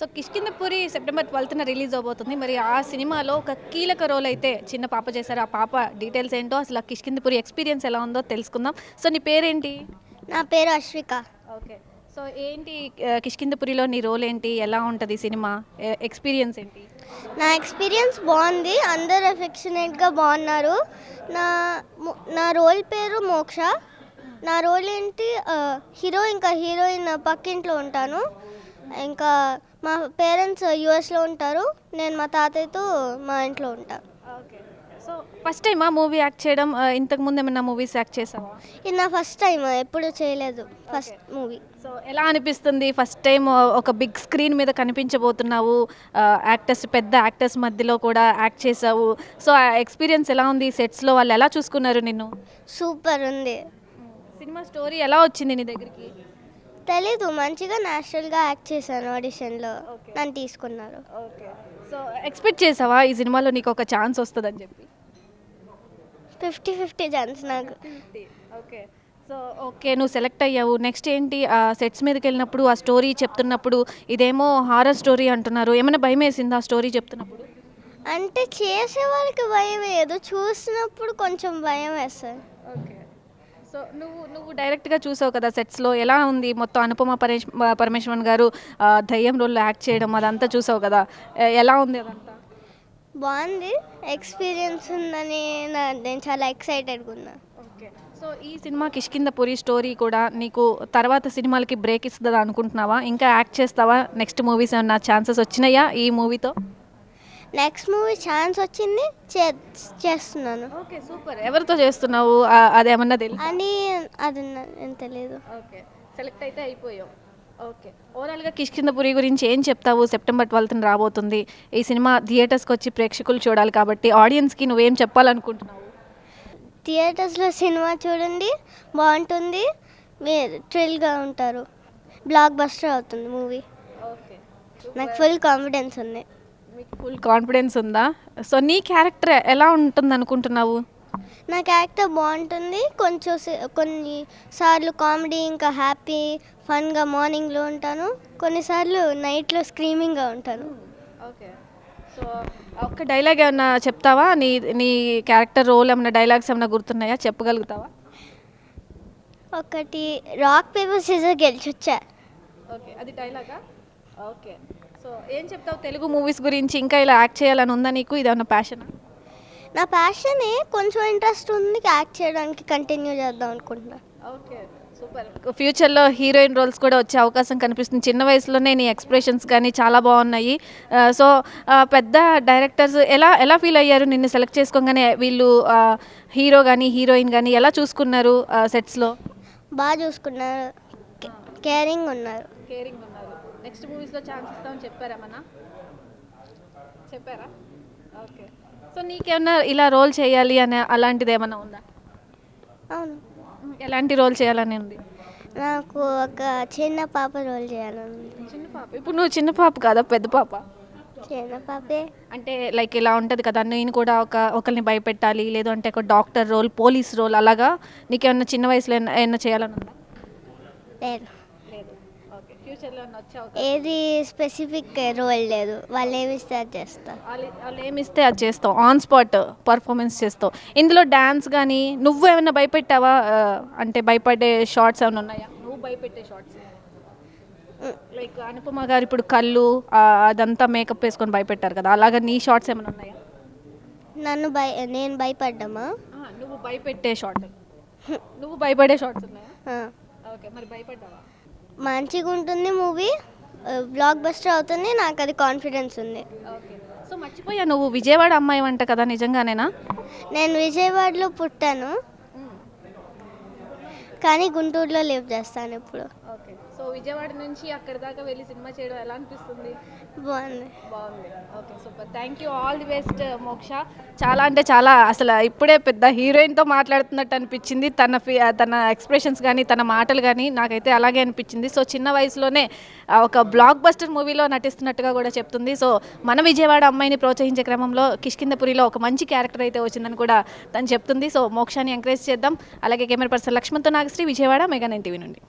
So Kishkindhapuri September ట్వెల్త్న release అవబోతుంది. మరి ఆ సినిమాలో ఒక కీలక రోల్ అయితే చిన్న పాప చేశారు. ఆ పాప డీటెయిల్స్ ఏంటో అసలు ఆ కిష్కిందపురి ఎక్స్పీరియన్స్ ఎలా ఉందో తెలుసుకుందాం. సో నీ పేరేంటి? నా పేరు అశ్విక. ఓకే. సో ఏంటి కిష్కిందపురిలో నీ రోల్ ఏంటి? ఎలా ఉంటుంది సినిమా? ఎక్స్పీరియన్స్ ఏంటి? నా ఎక్స్పీరియన్స్ బాగుంది. అందరు ఎఫెక్షనేట్గా బాగున్నారు. నా నా రోల్ పేరు మోక్ష. నా రోల్ ఏంటి హీరో ఇంకా హీరోయిన్ పక్కింట్లో ఉంటాను. ఇంకా మా పేరెంట్స్ యూఎస్లో ఉంటారు. నేను మా తాతయ్యతో మా ఇంట్లో ఉంటాను సో ఫస్ట్ టైం ఆ మూవీ యాక్ట్ చేయడం? ఇంతకు ముందు ఏమైనా మూవీస్ యాక్ట్ చేసావా? ఇది నా ఫస్ట్ టైం ఎప్పుడు చేయలేదు. First movie. సో ఎలా అనిపిస్తుంది ఫస్ట్ టైం ఒక బిగ్ స్క్రీన్ మీద కనిపించబోతున్నావు? యాక్టర్స్ పెద్ద యాక్టర్స్ మధ్యలో కూడా యాక్ట్ చేసావు. సో ఆ ఎక్స్పీరియన్స్ ఎలా ఉంది? సెట్స్లో వాళ్ళు ఎలా చూసుకున్నారు నిన్ను? సూపర్ ఉంది. సినిమా స్టోరీ ఎలా వచ్చింది నీ దగ్గరికి? తెలీదు మంచిగా న్యాచురల్గా యాక్ట్ చేశాను ఆడిషన్లో. నన్ను తీసుకున్నారు. ఓకే. సో ఎక్స్పెక్ట్ చేసావా ఈ సినిమాలో నీకు ఒక ఛాన్స్ వస్తుందని చెప్పి? ఫిఫ్టీ ఫిఫ్టీ ఛాన్స్ నాకు. ఓకే. సో ఓకే నువ్వు సెలెక్ట్ అయ్యావు. నెక్స్ట్ ఏంటి? ఆ సెట్స్ మీదకి వెళ్ళినప్పుడు ఆ స్టోరీ చెప్తున్నప్పుడు ఇదేమో హారర్ స్టోరీ అంటున్నారు. ఏమైనా భయం వేసింది ఆ స్టోరీ చెప్తున్నప్పుడు? అంటే చేసే వాళ్ళకి భయం వేయదు చూసినప్పుడు కొంచెం భయం వేస్తుంది. ఓకే. సో నువ్వు నువ్వు డైరెక్ట్గా చూసావు కదా సెట్స్లో ఎలా ఉంది మొత్తం అనుపమ పరేష్ పరమేశ్వరన్ గారు దయ్యం రోల్లో యాక్ట్ చేయడం అదంతా చూసావు కదా. ఎలా ఉంది అదంతా? బాగుంది. ఎక్స్పీరియన్స్ ఉందని నేను చాలా ఎక్సైటెడ్గా ఉన్నా. ఓకే. సో ఈ సినిమా కిష్కిందపురి స్టోరీ కూడా నీకు తర్వాత సినిమాలకి బ్రేక్ ఇస్తుంది అనుకుంటున్నావా? ఇంకా యాక్ట్ చేస్తావా? నెక్స్ట్ మూవీస్ ఏమన్నా ఛాన్సెస్ వచ్చినాయా ఈ మూవీతో నెక్స్ట్ మూవీ ఛాన్స్ వచ్చింది. చేస్తున్నాను. Okay super. ఎవరితో చేస్తున్నావు? అదేమన్నా తెలుసు అని అది తెలియదు ఓకే సెలెక్ట్ అయితే అయిపోయావు ఓకే. ఓవరాల్గా కిష్కిందపురి గురించి ఏం చెప్తావు? సెప్టెంబర్ ట్వెల్త్న రాబోతుంది. ఈ సినిమా థియేటర్స్కి వచ్చి ప్రేక్షకులు చూడాలి కాబట్టి ఆడియన్స్కి నువ్వేం చెప్పాలనుకుంటున్నావు? థియేటర్స్లో సినిమా చూడండి. బాగుంటుంది. మీరు థ్రిల్గా ఉంటారు. బ్లాక్ బస్టర్ అవుతుంది మూవీ. నాకు ఫుల్ కాన్ఫిడెన్స్ ఉంది. మీకు ఫుల్ కాన్ఫిడెన్స్ ఉందా? సో నీ క్యారెక్టర్ ఎలా ఉంటుంది అనుకుంటున్నావు? నా క్యారెక్టర్ బాగుంటుంది. కొంచెం కొన్ని సార్లు కామెడీ ఇంకా హ్యాపీ ఫన్గా మార్నింగ్లో ఉంటాను. కొన్నిసార్లు నైట్లో స్క్రీమింగ్గా ఉంటాను. ఓకే. సో ఒక్క డైలాగ్ ఏమన్నా చెప్తావా? నీ నీ క్యారెక్టర్ రోల్ ఏమన్నా డైలాగ్స్ ఏమన్నా గుర్తున్నాయా? చెప్పగలుగుతావా? ఒకటి రాక్ పేపర్ సీజర్ గెలిచొచ్చా? ఓకే. అది డైలాగా ఓకే. సో ఏం చెప్తావు? తెలుగు మూవీస్ గురించి ఇంకా ఇలా యాక్ట్ చేయాలని ఉందా నీకు? ఇదేమన్నా ప్యాషన్ నా ప్యాషనే కొంచెం ఇంట్రెస్ట్ ఉంది యాక్ట్ చేయడానికి కంటిన్యూ చేద్దాం అనుకుంటున్నా. ఓకే. సూపర్. ఫ్యూచర్లో హీరోయిన్ రోల్స్ కూడా వచ్చే అవకాశం కనిపిస్తుంది. చిన్న వయసులోనే నీ ఎక్స్ప్రెషన్స్ కానీ చాలా బాగున్నాయి. సో పెద్ద డైరెక్టర్స్ ఎలా ఎలా ఫీల్ అయ్యారు? నిన్ను సెలెక్ట్ చేసుకోగానే వీళ్ళు హీరో కానీ హీరోయిన్ కానీ ఎలా చూసుకున్నారు సెట్స్లో బాగా చూసుకున్నారు. కేరింగ్ ఉన్నారు. కేరింగ్ నెక్స్ట్ మూవీస్లో ఛాన్స్ ఇస్తామని చెప్పారా మన? చెప్పారా? ఓకే. సో నీకేమన్నా ఇలా రోల్ చేయాలి అనే అలాంటిది ఏమన్నా ఉందా? అవును. ఎలాంటి రోల్ చేయాలని ఉంది? నాకు ఒక చిన్న పాప రోల్ చేయాలని చిన్న పాప. ఇప్పుడు నువ్వు చిన్న పాప కాదా? పెద్ద పాప? చిన్న పాపే. అంటే లైక్ ఇలా ఉంటుంది కదా నేను కూడా ఒక ఒకరిని భయపెట్టాలి లేదు అంటే ఒక డాక్టర్ రోల్ పోలీస్ రోల్ అలాగా? నీకేమన్నా చిన్న వయసులో ఏమన్నా- ఏమన్నా చేయాలని ఉందా? లేదు. ఫ్యూచర్లో వచ్చే ఏది స్పెసిఫిక్ రోల్ లేదు. వాళ్ళు ఏమి ఇస్తే అది చేస్తా వాళ్ళు వాళ్ళు ఏమి ఇస్తే అది చేస్తావు? ఆన్ స్పాట్ పర్ఫార్మెన్స్ చేస్తావు. ఇందులో డ్యాన్స్ కానీ నువ్వు ఏమైనా భయపెట్టావా? ఆ, అంటే భయపడే షార్ట్స్ ఏమైనా ఉన్నాయా? నువ్వు భయపెట్టే షార్ట్స్ లైక్ అనుపమ గారు ఇప్పుడు కళ్ళు ఆ, అదంతా మేకప్ వేసుకొని భయపెట్టారు కదా అలాగా నీ షార్ట్స్ ఏమైనా ఉన్నాయా? నన్ను భయ నేను భయపడ్డామా? ఆ, నువ్వు భయపెట్టే షార్ట్ నువ్వు భయపడే షార్ట్స్ ఉన్నాయా? ఆ. ఓకే మరి భయపడ్డావా? మంచిగా ఉంటుంది మూవీ. బ్లాక్ బస్టర్ అవుతుంది నాకు అది కాన్ఫిడెన్స్ ఉంది. ఓకే. సో మర్చిపోయా నువ్వు విజయవాడ అమ్మాయి అంట కదా నిజంగానేనా? నేను విజయవాడలో పుట్టాను. కానీ గుంటూరులో లివ్ చేస్తాను ఇప్పుడు. ఓకే. సో విజయవాడ నుంచి అక్కడ దాకా వెళ్ళి సినిమా చేయడం ఎలా అనిపిస్తుంది? బాగుంది. బాగుంది. Okay super. Thank you all the best Moksha. చాలా అంటే చాలా అసలు ఇప్పుడే పెద్ద హీరోయిన్తో మాట్లాడుతున్నట్టు అనిపించింది. తన ఫి తన ఎక్స్ప్రెషన్స్ కానీ తన మాటలు కానీ నాకైతే అలాగే అనిపించింది. సో చిన్న వయసులోనే ఒక బ్లాక్ బస్టర్ మూవీలో నటిస్తున్నట్టుగా కూడా చెప్తుంది. సో మన విజయవాడ అమ్మాయిని ప్రోత్సహించే క్రమంలో కిష్కిందపురిలో ఒక మంచి క్యారెక్టర్ అయితే వచ్చిందని కూడా తను చెప్తుంది. సో మోక్షాన్ని ఎంకరేజ్ చేద్దాం. అలాగే camera person లక్ష్మణ్తో Nagasri Vijayawada mega nine TV నుండి.